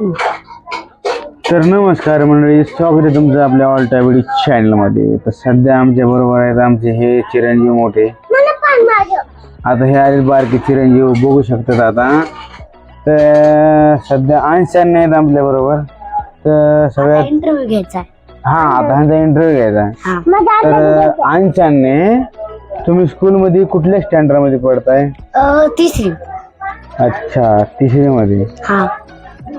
तर नमस्कार मंडळी स्वागत आहे तुमचं आपल्या ऑल टायबडी चॅनलमध्ये तर सध्या आमच्या बरोबर आहेत आमचे हे चिरंजीव मोठे. आता हे आले बारके चिरंजीव बघू शकतात आता. तर सध्या अंशान आहेत आपल्या बरोबर. तर सगळ्यात इंटरव्ह्यू घ्यायचा. हा आता ह्यांचा इंटरव्ह्यू घ्यायचा आहे. हा. तर अंशानने तुम्ही स्कूलमध्ये कुठल्या स्टँडर्डमध्ये पडताय अ, तिसरी. अच्छा तिसरीमध्ये. हा.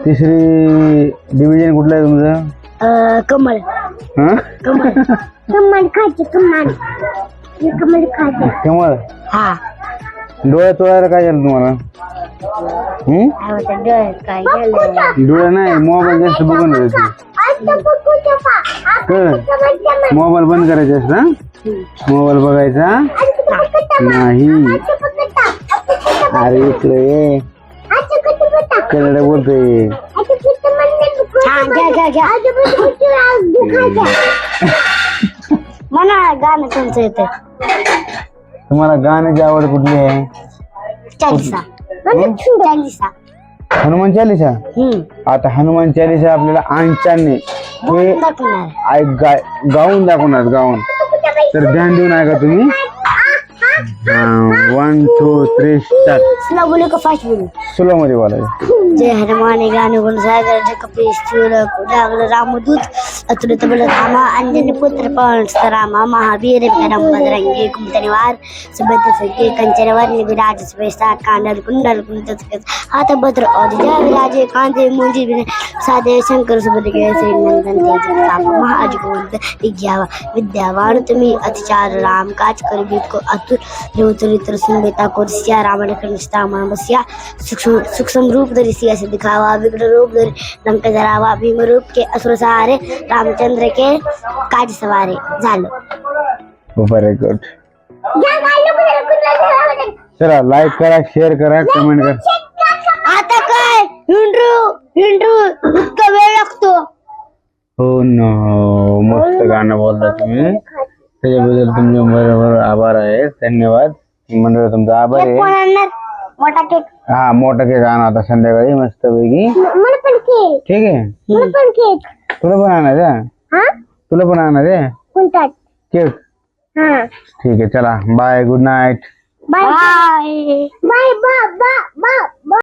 तिसरी डिव्हिजन कुठलं आहे तुमचं? अ, कमल हा? कमल कमल खायचे कमल कमल खायचे कमळ? हा. डोळ्या तोळायला काय झालं तुम्हाला? हम्म? काय होतं डोळ्यात काय गेलं डोळे नाही मोबाईल जास्त बघून राहायचे मोबाईल बंद करायचा असता मोबाईल बघायचा? नाही. अरे इकडे ये. कन्नड बोलतोय. हा घ्या घ्या घ्या. म्हणा गाणं तुमचं येतं तुम्हाला गाण्याची आवड कुठली आहे? चालिसा. चालिसा. हनुमान चालिसा? हम्म. आता हनुमान चालिसा आपल्याला अंशाने हे गाऊन दाखवणार गाऊन. तर ध्यान देऊन ऐका तुम्ही. वन टू थ्री स्टार्ट बोलू का फास्ट बोलू स्लो मध्ये बोलायचं जय हनुमान ज्ञान गुण सागर कपीश जागल रामदूत अतुलितबलधामा अञ्जनिपुत्र पवनस्तराम महावीर विक्रम बदरङ्गे कुम्तनिवार सुभद्रसङ्गे कञ्चनवर्णि विराज सुभेष्टा काण्डल कुण्डल कुन्तस्कृत हाथभद्र औजया विराजे कान्ते मुञ्जि सादे शङ्कर सुभद्रगे श्रीनन्दन तेजकाम विज्ञावा विद्यावान तुम्हें अतिचार राम काज कर गीत को अतुल रोतुलित्र सुनबेता को सिया राम लखन स्थामा बसिया सूक्ष्म रूप धरि से दिखावा विग्रह रूप धरि दम के भीम रूप के असुर सारे रामचंद्र के काज सवारे झालं. व्हेरी गुड चला लाईक करा शेअर करा कमेंट करा. आता काय? हिंड्रू हिंड्रू इतका वेळ लागतो. हो नो मस्त गाणं बोलता तुम्ही. त्याच्याबद्दल तुमचे बरोबर आभार आहे. धन्यवाद. मंडळ तुमचा आभार कोण आहे. आणणार? मोठा केक. हा मोठं केक आणा आता संध्याकाळी मस्त पैकी मला पण केक. ठीक आहे. मला पण केक. तुला पण आणणार आहे? हा? तुला पण आणणार आहे? कोणता? केक हा. ठीक आहे चला. Bye good night bye bye bye bye bye